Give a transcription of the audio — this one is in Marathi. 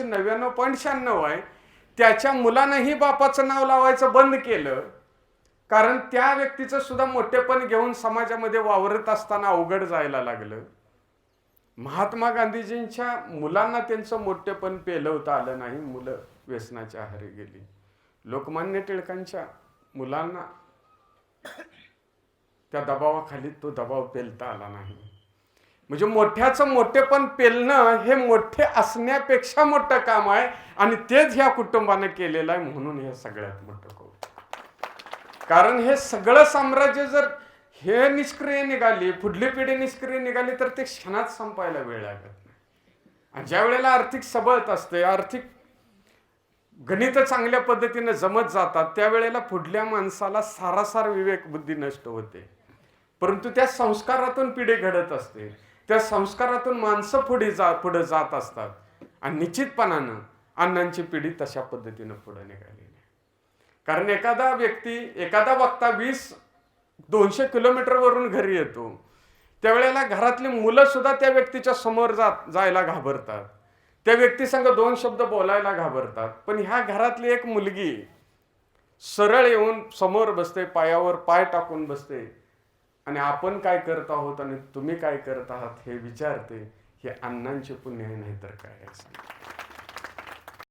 नव्याण्णव पॉईंट शहाण्णव आहे. त्याच्या मुलानंही बापाचं नाव लावायचं बंद केलं. कारण त्या व्यक्तीचं सुद्धा मोठेपण घेऊन समाजामध्ये वावरत असताना अवघड जायला लागलं. महात्मा गांधीजींच्या मुलांना त्यांचं मोठेपण पेलवता आलं नाही. मुलं व्यसनाच्या आहारी गेली. लोकमान्य टिळकांच्या मुलांना त्या दबावाखाली तो दबाव पेलता आला नाही. म्हणजे मोठ्याचं मोठेपण पेलणं हे मोठे असण्यापेक्षा मोठं काम आहे आणि तेच ह्या कुटुंबानं केलेलं आहे म्हणून हे सगळ्यात मोठं कौतुक. कारण हे सगळं साम्राज्य जर हे निष्क्रिय निघाली पुढली पिढी निष्क्रिय निघाली तर ते क्षणात संपायला वेळ लागत नाही. आणि ज्या वेळेला आर्थिक सबळत असते आर्थिक गणित चांगल्या पद्धतीने जमत जातात त्यावेळेला पुढल्या माणसाला सारासार विवेक बुद्धी नष्ट होते. परंतु त्या संस्कारातून पिढी घडत असते. त्या संस्कारातून माणसं पुढे जा पुढे जात असतात. आणि निश्चितपणानं अण्णांची पिढी तशा पद्धतीनं पुढे निघालेली आहे. कारण एखादा व्यक्ती एखादा वक्ता वीस दोनशे किलोमीटरवरून घरी येतो. त्यावेळेला घरातली मुलं सुद्धा त्या व्यक्तीच्या समोर जात जायला घाबरतात. त्या व्यक्तीसंग दोन शब्द बोलायला घाबरतात. पण ह्या घरातली एक मुलगी सरळ येऊन समोर बसते पायावर पाय टाकून बसते. आणि आपण काय करत आहोत आणि तुम्ही काय करत आहात हे विचारते हे अण्णांचे पुण्य आहे नाही तर काय असं